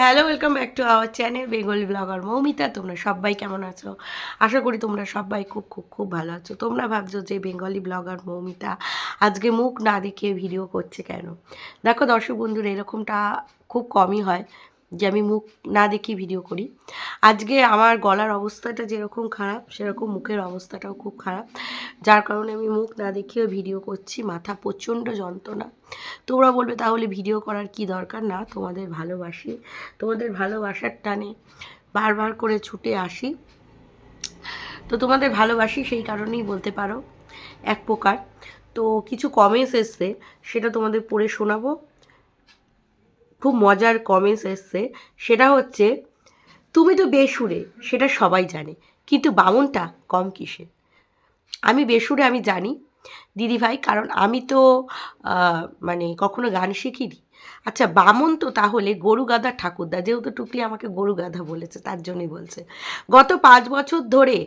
Hello welcome back to our channel Bengali blogger Moumita তোমরা সবাই কেমন আছো? আশা করি তোমরা সবাই খুব খুব খুব ভালো আছো। তোমরা ভাবছ যে বেঙ্গলি ব্লগার মৌমিতা আজকে মুখ না দেখিয়ে ভিডিও করছে কেন? দেখো দর্শক বন্ধুরা, এরকমটা খুব কমই হয়। যে আমি মুখ না দেখিয়ে ভিডিও করি। আজকে আমার গলার অবস্থাটা যেরকম খারাপ, সেরকম মুখের অবস্থাটাও খুব খারাপ। যার কারণে আমি মুখ না দেখিয়ে ভিডিও করছি, মাথা প্রচণ্ড যন্ত্রণা। তোমরা বলবে, তাহলে ভিডিও করার কি দরকার? না, তোমাদের ভালোবাসি। তোমাদের ভালোবাসার টানে বারবার করে ছুটে আসি। তো তোমাদের ভালোবাসি সেই কারণেই বলতে পারো, এক প্রকার। তো কিছু কমেন্টস এসছে, সেটা তোমাদের পড়ে শোনাবো। খুব মজার কমেন্টস এসছে। সেটা হচ্ছে, তুমি তো বেসুরে সেটা সবাই জানে, কিন্তু বামনটা কম কিসে আমি বেসুরে আমি জানি, দিদি ভাই, কারণ আমি তো মানে কখনো গান শিখিনি। আচ্ছা বামন তো তাহলে গরু গাধা ঠাকুরদা, যেহেতু টুকলি আমাকে গরু গাধা বলেছে, তার জন্যই বলছে। গত পাঁচ বছর ধরে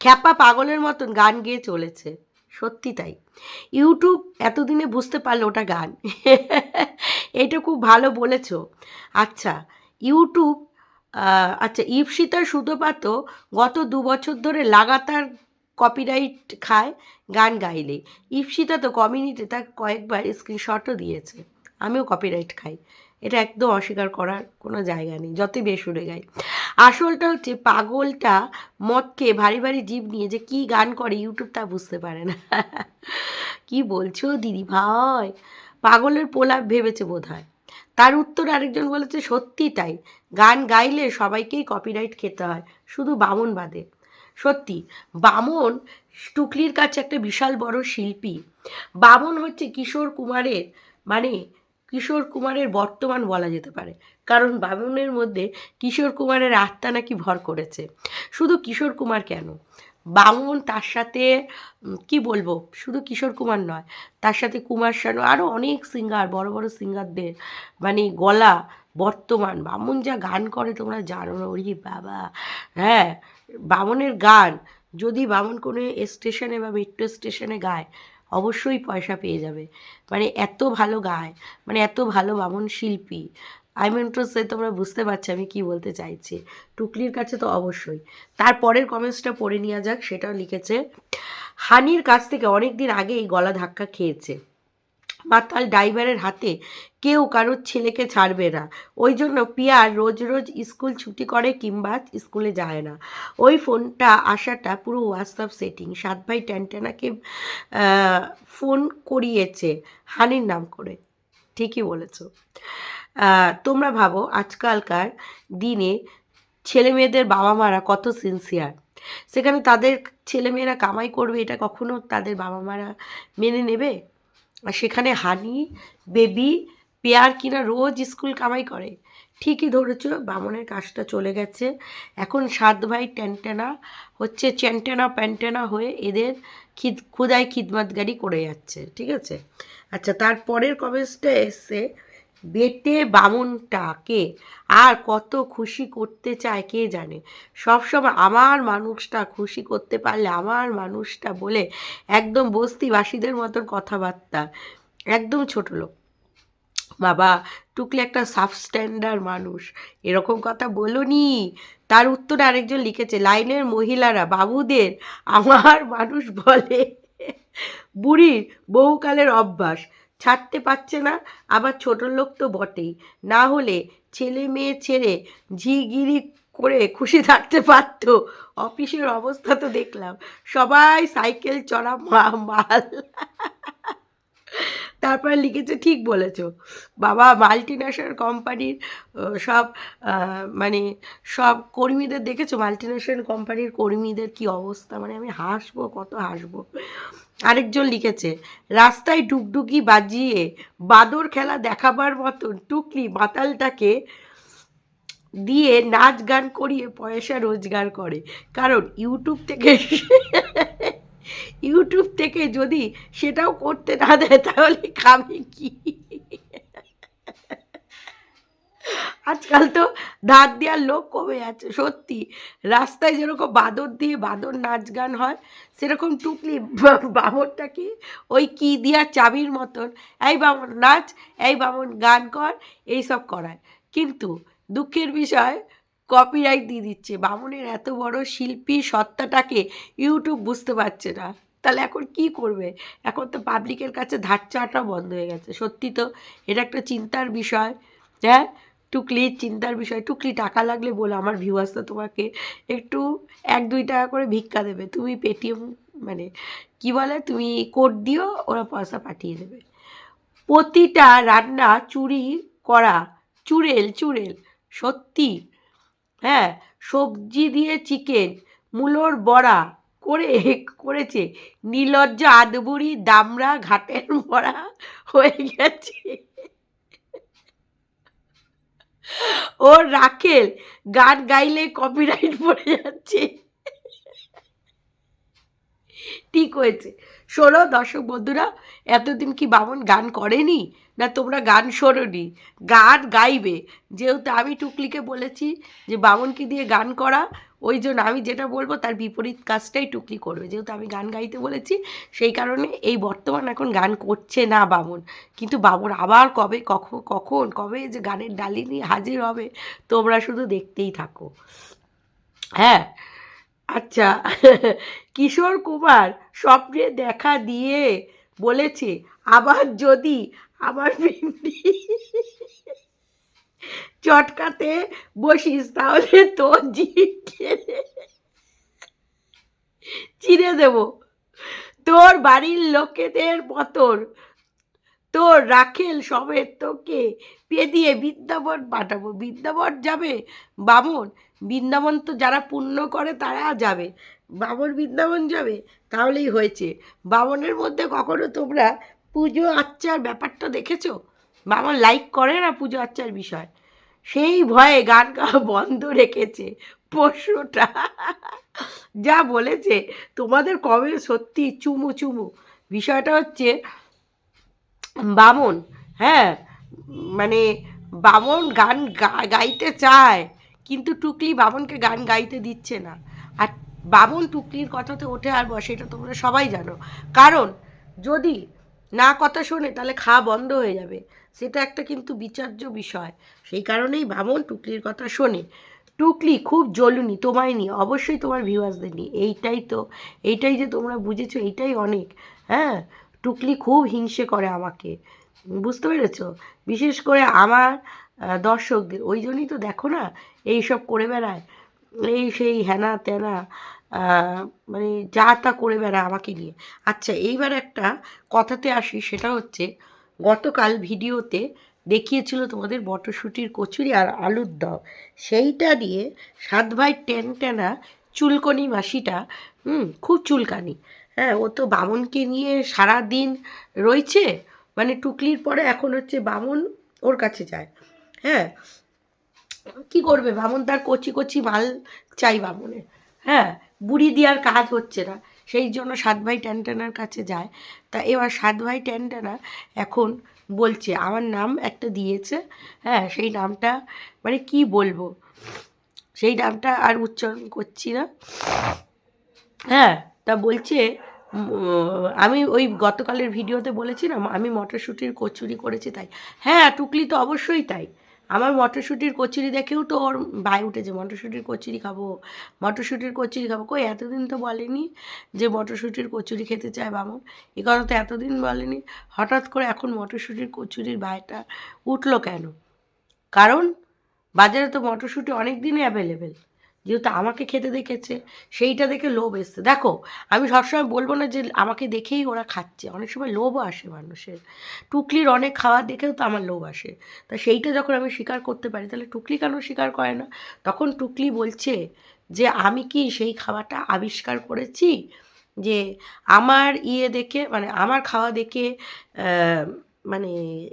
খ্যাপা পাগলের মতন গান গেয়ে চলেছে। সত্যি তাই। ইউটিউব এতদিনে বুঝতে পারল ওটা গান। এটা খুব ভালো বলেছ। আচ্ছা ইউটিউব আচ্ছা ইপসিতার সুতোপাত গত দু বছর ধরে লাগাতার কপিরাইট খায় গান গাইলে। ইপসিতা তো কমিউনিটি তার কয়েকবার স্ক্রিনশটও দিয়েছে। আমিও কপিরাইট খাই। এটা একদম অস্বীকার করার কোনো জায়গা নেই, যতই বেসুরে গাই আসলটা হচ্ছে পাগলটা মদ খেয়ে ভারী ভারী জীব নিয়ে যে কী গান করে ইউটিউব তা বুঝতে পারে না। কি বলছো দিদি ভাই? পাগলের পোলাপ ভেবেছে বোধ হয় তার উত্তর আরেকজন বলেছে, সত্যি তাই। গান গাইলে সবাইকেই কপিরাইট খেতে হয়, শুধু বামন বাদে। সত্যি, বামন টুকলির কাছে একটা বিশাল বড় শিল্পী। বামন হচ্ছে কিশোর কুমারের মানে কিশোর কুমারের বর্তমান বলা যেতে পারে। কারণ বামনের মধ্যে কিশোর কুমারের আত্মা নাকি ভর করেছে। শুধু কিশোর কুমার কেন? বামন তার সাথে কি বলব? শুধু কিশোর কুমার নয়, তার সাথে কুমার শানু আরও অনেক সিঙ্গার বড় বড় সিঙ্গারদের মানে গলা বর্তমান। বামন যা গান করে তোমরা জানো না, ওরি বাবা। হ্যাঁ বামনের গান যদি বামন কোনো স্টেশনে বা মেট্রো স্টেশনে গায় অবশ্যই পয়সা পেয়ে যাবে। মানে এত ভালো গায় মানে এত ভালো বামন শিল্পী। আই মিন টু সে তোমরা বুঝতে পারছ আমি কি বলতে চাইছি। টুকলির কাছে তো অবশ্যই। তারপরের কমেন্টসটা পড়ে নেওয়া যাক সেটাও লিখেছে, হানির কাছ থেকে অনেক দিন আগে এই গলা ধাক্কা খেয়েছে। মাতাল ড্রাইভারের হাতে কেউ কারোর ছেলেকে ছাড়বে না। ওই জন্য পিয়ার রোজ রোজ স্কুল ছুটি করে কিংবা স্কুলে যায় না। ওই ফোনটা আসাটা পুরো হোয়াটসঅ্যাপ সেটিং সাত ভাই ট্যান্টানাকে ফোন করিয়েছে হানির নাম করে। ঠিকই বলেছ। তোমরা ভাবো আজকালকার দিনে ছেলে মেয়েদের বাবা মারা কত সিনসিয়ার সেখানে তাদের ছেলেমেয়েরা কামাই করবে এটা কখনো তাদের বাবা মারা মেনে নেবে? সেখানে হানি, বেবি, পেয়ার কিনা রোজ স্কুল কামাই করে। ঠিকই ধরেছ, বামনের কাজটা চলে গেছে। এখন সাত ভাই ট্যান্টেনা, হচ্ছে চ্যান্টেনা প্যান্টেনা হয়ে এদের খিদ খুদায় খিদমাতগারি করে যাচ্ছে, ঠিক আছে? আচ্ছা তারপরের কমেন্টসটা এসছে? বেটে বামনটাকে আর কত খুশি করতে চায় কে জানে? সবসময় আমার মানুষটা খুশি করতে পারলে আমার মানুষটা বলে একদম বস্তিবাসীদের মতন কথাবার্তা। একদম ছোট লোক। বাবা, টুকলে একটা সাবস্ট্যান্ডার্ড মানুষ। এরকম কথা বলনি। তার উত্তরে আরেকজন লিখেছে, লাইনের মহিলারা, বাবুদের আমার মানুষ বলে। বুড়ির বহুকালের অভ্যাস। ছাড়তে পারছে না, আবার ছোট লোক তো বটেই। না হলে ছেলে মেয়ে ছেড়ে ঝিগিরি করে খুশি থাকতে পারত। অফিসের অবস্থা তো দেখলাম। সবাই সাইকেল চড়া মাল। তারপরে লিখেছে, ঠিক বলেছ। বাবা মাল্টি ন্যাশনাল কোম্পানির সব মানে সব কর্মীদের দেখেছ? মাল্টি ন্যাশনাল কোম্পানির কর্মীদের কি অবস্থা? মানে আমি হাসবো, কত হাসবো। আরেকজন লিখেছে, রাস্তায় ডুকডুকি বাজিয়ে বাদর খেলা দেখাবার মতন টুকলি মাতালটাকে দিয়ে নাচ গান করিয়ে পয়সা রোজগার করে। কারণ ইউটিউব থেকে ইউটিউব থেকে যদি সেটাও করতে না দেয়, তাহলে খাবে কি? আজকাল তো ধার দেওয়ার লোক কমে যাচ্ছে, সত্যি। রাস্তায় যেরকম বাদর দিয়ে বাদর নাচ গান হয়, সেরকম টুকলি বামনটাকে ওই কি দিয়া চাবির মতন, এই বামন, নাচ, এই বামন, গান কর এইসব করায়। কিন্তু দুঃখের বিষয় কপিরাইট দিয়ে দিচ্ছে। বামনের এত বড় শিল্পী সত্তাটাকে ইউটিউব বুঝতে পারছে না। তাহলে এখন কি করবে? এখন তো পাবলিকের কাছে ধার চাওয়াটা বন্ধ হয়ে গেছে। সত্যি তো, এটা একটা চিন্তার বিষয়। হ্যাঁ টুকলির চিন্তার বিষয়। টুকলি টাকা লাগলে বলো, আমার ভিউয়ার্সটা তোমাকে একটু এক দুই টাকা করে ভিক্ষা দেবে। তুমি পেটিএম মানে কি বলে, তুমি কোড দিও, ওরা পয়সা পাঠিয়ে দেবে। প্রতিটা রান্না চুরি করা চুড়েল চুড়েল সত্যি। হ্যাঁ সবজি দিয়ে চিকেন মূলোর বড়া। করে করেছে। নীলজ্জা, আদবুড়ি দামরা ঘাটের মরা হয়ে গেছে। ও রাখেল, গান গাইলে কপিরাইট পড়ে যাচ্ছে। ঠিক হয়েছে। শোনো দর্শক বন্ধুরা, এতদিন কি বামন গান করেনি? না তোমরা গান শোনোনি? গান গাইবে। যেহেতু আমি টুকলিকে বলেছি যে বামনকে দিয়ে গান করা ওই জন্য আমি যেটা বলব তার বিপরীত কাজটাই টুকলি করবে। যেহেতু আমি গান গাইতে বলেছি, সেই কারণে এই বর্তমান এখন গান করছে না বামন। কিন্তু বামন আবার কবে, কখন কখন, কবে যে গানের ডালি নিয়ে হাজির হবে, তোমরা শুধু দেখতেই থাকো। হ্যাঁ আচ্ছা কিশোর কুমার স্বপ্নে দেখা দিয়ে বলেছে, আবার যদি আমার ভিন্ডি চটকাতে বসিস তাহলে তোর জিভ চিরে দেব। তোর বাড়ির লোকেদের মতন। তোর রাখেল সমেত তোকে পেদিয়ে বৃন্দাবন পাঠাবো। বৃন্দাবন যাবে? বামন, বৃন্দাবন তো যারা পুণ্য করে তারা যাবে। বামন বৃন্দাবন যাবে? তাহলেই হয়েছে। বামনের মধ্যে কখনো তোমরা পুজো আচ্চার ব্যাপারটা দেখেছ? বামন লাইক করে না পুজো আচ্চার বিষয়? সেই ভয়ে গান গাওয়া বন্ধ রেখেছে পশুটা। যা বলেছে, তোমাদের কবে সত্যি চুমু চুমু। বিষয়টা হচ্ছে, বামন হ্যাঁ মানে বামন গান গাইতে চায়, কিন্তু টুকলি বামনকে গান গাইতে দিচ্ছে না। আর বামন টুকলির কথাতে ওঠে আর বসে, এটা তোমরা সবাই জানো। কারণ যদি না কথা শোনে তাহলে খাওয়া বন্ধ হয়ে যাবে। সেটা একটা কিন্তু বিচার্য বিষয়। সেই কারণেই বামন টুকলির কথা শোনে। টুকলি খুব জ্বলুনি, তোমায় নিয়ে, অবশ্যই তোমার ভিউয়ার্সদের নিয়ে। এইটাই তো, এইটাই যে তোমরা বুঝেছ, এইটাই অনেক। হ্যাঁ? টুকলি খুব হিংসে করে আমাকে। বুঝতে পেরেছ? বিশেষ করে আমার দর্শকদের। ওই জন্যই তো দেখো না এই সব করে বেড়ায়। এই সেই হ্যানা ত্যানা মানে যা তা করে বেড়ায় আমাকে নিয়ে। আচ্ছা এইবার একটা কথাতে আসি, সেটা হচ্ছে গতকাল ভিডিওতে দেখিয়েছিল তোমাদের মটরশুঁটির কচুরি আর আলুর দম। সেইটা দিয়ে সাত ভাই টেন টেনা চুলকনি মাসিটা, হুম, খুব চুলকানি। হ্যাঁ ও তো বামনকে নিয়ে সারা দিন রয়েছে মানে টুকলির পরে এখন হচ্ছে বামন ওর কাছে যায়। হ্যাঁ কি করবে? বামন তার কচি কচি মাল চাই বামনের। হ্যাঁ বুড়ি দেওয়ার কাজ হচ্ছে না। সেই জন্য সাত ভাই ট্যানটানার কাছে যায়। তা এবার সাত ভাই ট্যানটানা এখন বলছে, আমার নাম একটা দিয়েছে হ্যাঁ সেই নামটা মানে কি বলব? সেই নামটা আর উচ্চারণ করছি না। হ্যাঁ তা বলছে আমি ওই গতকালের ভিডিওতে বলেছিলাম, আমি মটরশুঁটির কচুরি করেছি তাই। হ্যাঁ টুকলি তো অবশ্যই তাই। আমার মটরশুঁটির কচুরি দেখেও তো ওর ভাই উঠেছে, মটরশুঁটির কচুরি খাব, মটরশুঁটির কচুরি খাব। কই এতদিন তো বলেনি যে মটরশুঁটির কচুরি খেতে চায় বামন। এ কথা তো এতদিন বলেনি, হঠাৎ করে এখন মটরশুঁটির কচুরির ভাইটা উঠল কেন? কারণ বাজারে তো মটরশুঁটি অনেক দিনই অ্যাভেলেবেল যেহেতু আমাকে খেতে দেখেছে, সেইটা দেখে লোভ এসছে। দেখো, আমি সবসময় বলব না যে আমাকে দেখেই ওরা খাচ্ছে। অনেক সময় লোভও আসে মানুষের। টুকলির অনেক খাওয়া দেখেও তো আমার লোভ আসে। তা সেইটা যখন আমি স্বীকার করতে পারি, তাহলে টুকলি কেন স্বীকার করে না? তখন টুকলি বলছে যে, আমি কি সেই খাওয়াটা আবিষ্কার করেছি যে আমার ইয়ে দেখে মানে আমার খাওয়া দেখে মানে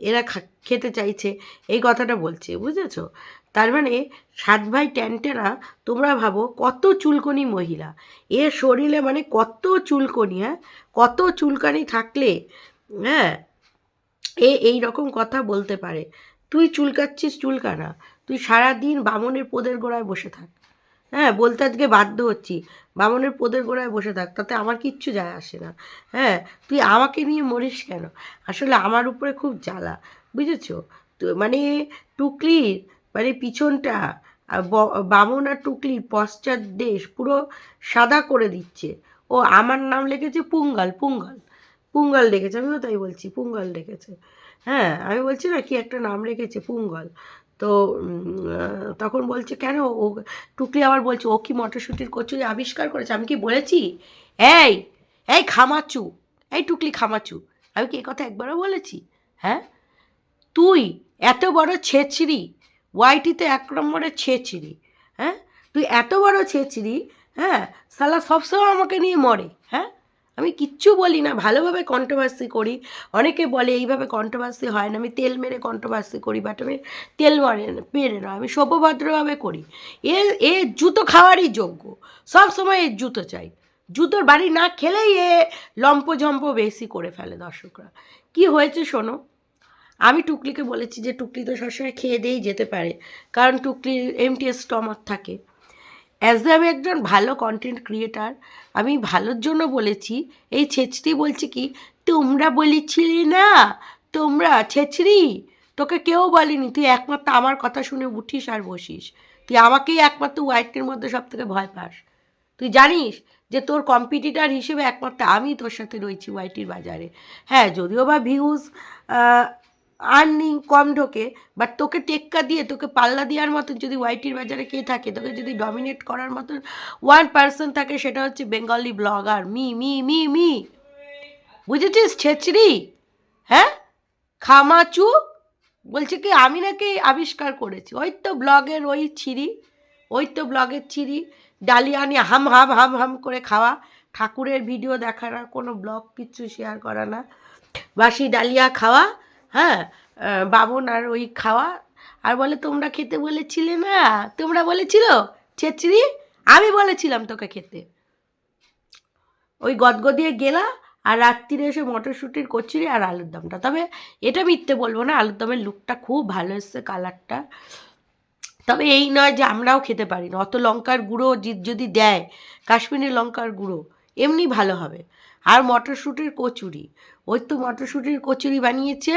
এরা খেতে চাইছে? এই কথাটা বলছে, বুঝেছ? তার মানে সাত ভাই ট্যান্টেরা তোমরা ভাবো কত চুলকনি মহিলা। এর শরীরে মানে কত চুলকনি হ্যাঁ? কত চুলকানি থাকলে হ্যাঁ? এ এই রকম কথা বলতে পারে। তুই চুলকাচ্ছিস চুলকানা। তুই সারা দিন বামনের পোদের গোড়ায় বসে থাক। হ্যাঁ বলতে আজকে বাধ্য হচ্ছি। বামনের পোদের গোড়ায় বসে থাক, তাতে আমার কিচ্ছু যায় আসে না। হ্যাঁ তুই আমাকে নিয়ে মরিস কেন? আসলে আমার উপরে খুব জ্বালা, বুঝেছ? তো মানে টুকলির মানে পিছনটা বামন আর টুকলির পশ্চাৎ দেশ পুরো সাদা করে দিচ্ছে। ও আমার নাম লিখেছে পুঙ্গাল পুঙ্গাল। পুঙ্গাল রেখেছে আমিও তাই বলছি, পুঙ্গাল রেখেছে হ্যাঁ আমি বলছি না কি একটা নাম রেখেছে পুঙ্গল। তো তখন বলছে, কেন? ও টুকলি আবার বলছে, ও কি মটরশুঁটির কচুরি আবিষ্কার করেছে? আমি কি বলেছি? এই এই খামাচু, এই টুকলি খামাচু, আমি কি এ কথা একবারও বলেছি? হ্যাঁ? তুই এত বড় ছেচড়ি ওয়াইটিতে এক নম্বরে ছেচড়ি হ্যাঁ? তুই এত বড় ছেচড়ি হ্যাঁ? সালা সবসময় আমাকে নিয়ে মরে হ্যাঁ? আমি কিচ্ছু বলি না, ভালোভাবে কন্ট্রোভার্সি করি। অনেকে বলে এইভাবে কন্ট্রোভার্সি হয় না, আমি তেল মেরে কন্ট্রোভার্সি করি বাট আমি তেল মারে মেরে না, আমি সভ্যভদ্রভাবে করি। এ এ জুতো খাওয়ারই যোগ্য, সব সময় এর জুতো চাই। জুতোর বাড়ি না খেলেই এ লম্প ঝম্প বেশি করে ফেলে দর্শকরা। কি হয়েছে শোনো? আমি টুকলিকে বলেছি যে টুকলি তো সবসময় খেয়ে দিয়েই যেতে পারে, কারণ টুকলির এমটিএস স্টমাক থাকে। অ্যাজ দ্য আমি একজন ভালো কন্টেন্ট ক্রিয়েটার আমি ভালোর জন্য বলেছি, এই ছেচড়ি বলছি কি, তোমরা বলেছিলে না, তোমরা ছেচড়ি? তোকে কেউ বলেনি, তুই একমাত্র আমার কথা শুনে উঠিস আর বসিস। তুই আমাকেই একমাত্র হোয়াইটের মধ্যে সব থেকে ভয় পাস। তুই জানিস যে তোর কম্পিটিটার হিসেবে একমাত্র আমি তোর সাথে রয়েছি ওয়াইটির বাজারে। হ্যাঁ যদিও বা ভিউজ আর্নিং কম ঢোকে বাট তোকে টেক্কা দিয়ে, তোকে পাল্লা দেওয়ার মতন যদি ওয়াইটির বাজারে কে থাকে, তোকে যদি ডমিনেট করার মতন ওয়ান পার্সন থাকে, সেটা হচ্ছে বেঙ্গলি ব্লগার মি মি মি মি। বুঝেছিস? ছেচড়ি। হ্যাঁ? খামাচু। বলছে কি, আমি নাকি আবিষ্কার করেছি। ওই তো ব্লগের ওই ছিরি ওই তো ব্লগের ছিরি ডালিয়া নিয়ে হাম হাম হাম হাম করে খাওয়া। ঠাকুরের ভিডিও দেখা না কোনো ব্লগ কিচ্ছু শেয়ার করা না। বাসি ডালিয়া খাওয়া। হ্যাঁ বাবন আর ওই খাওয়া। আর বলে, তোমরা খেতে বলেছিলে না? তোমরা বলেছিল? ছেচড়ি? আমি বলেছিলাম তোকে খেতে। ওই গদগদিয়ে গেলা, আর রাত্রিরে এসে মটরশুঁটির কচুরি আর আলুর দমটা। তবে এটা মিথ্যে বলব না, আলুর দমের লুকটা খুব ভালো এসছে কালারটা তবে এই নয় যে আমরাও খেতে পারি না অত লঙ্কার গুঁড়ো যদি দেয়, কাশ্মীরি লঙ্কার গুঁড়ো, এমনি ভালো হবে। আর মটরশুঁটির কচুরি। ওই তো মটরশুঁটির কচুরি বানিয়েছে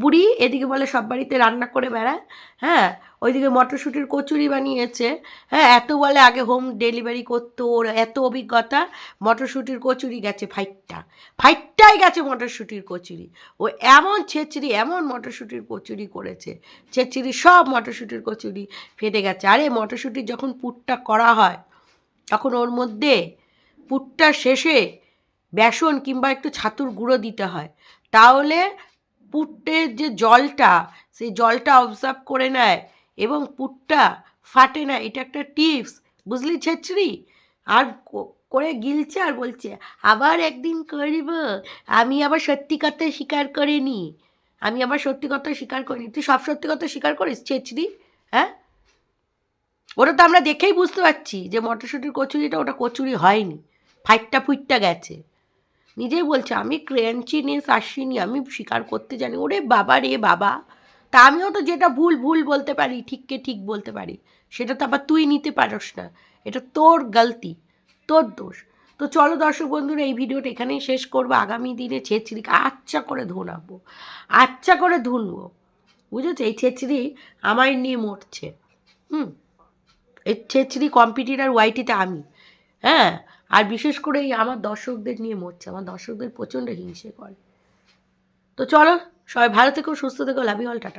বুড়ি, এদিকে বলে সব বাড়িতে রান্না করে বেড়ায় হ্যাঁ? ওইদিকে মটরশুঁটির কচুরি বানিয়েছে হ্যাঁ? এত বলে আগে হোম ডেলিভারি করতো, ওর এত অভিজ্ঞতা, মটরশুঁটির কচুরি গেছে ফাইটটা। ফাইটটাই গেছে মটরশুঁটির কচুরি। ও এমন ছেচড়ি, এমন মটরশুঁটির কচুরি করেছে, ছেচড়ি সব মটরশুঁটির কচুরি ফেটে গেছে। আরে মটরশুঁটির যখন পুরটা করা হয়, তখন ওর মধ্যে পুরটা শেষে বেসন কিংবা একটু ছাতুর গুঁড়ো দিতে হয়। তাহলে পুট্টের যে জলটা, সেই জলটা অবজার্ভ করে নেয় এবং পুটটা ফাটে না। এটা একটা টিপস বুঝলি ছেচড়ি? আর করে গিলছে আর বলছে, আবার একদিন করব। আমি আবার সত্যি কথা স্বীকার করিনি। আমি আবার সত্যি কথা স্বীকার করিনি। তুই সব সত্যি কথা স্বীকার করিস, ছেচড়ি? হ্যাঁ? ওটা তো আমরা দেখেই বুঝতে পারছি যে মটরশুঁটির কচুরিটা ওটা কচুরি হয়নি। ফাইটটা ফুইটটা গেছে। নিজেই বলছে, আমি ক্রেঞ্চিনেস আসিনি, আমি স্বীকার করতে জানি। ওরে বাবা রে বাবা। তা আমিও তো যেটা ভুল ভুল বলতে পারি, ঠিককে ঠিক বলতে পারি, সেটা তো আবার তুই নিতে পারস না। এটা তোর গলতি, তোর দোষ। তো চলো দর্শক বন্ধুরা, এই ভিডিওটা এখানেই শেষ করব। আগামী দিনে ছেচড়িকে আচ্ছা করে ধুনাবো আচ্ছা করে ধুনবো। বুঝেছ? এই ছেচড়ি আমায় নিয়ে মরছে। হুম? এই ছেচড়ি কম্পিটিটার ওয়াইটিতে আমি। হ্যাঁ? আর বিশেষ করে এই আমার দর্শকদের নিয়ে মরছে, আমার দর্শকদের প্রচণ্ড হিংসে করে। তো চলো, সবাই ভালো থেকো, সুস্থ থেকো লাভি অল টাটা।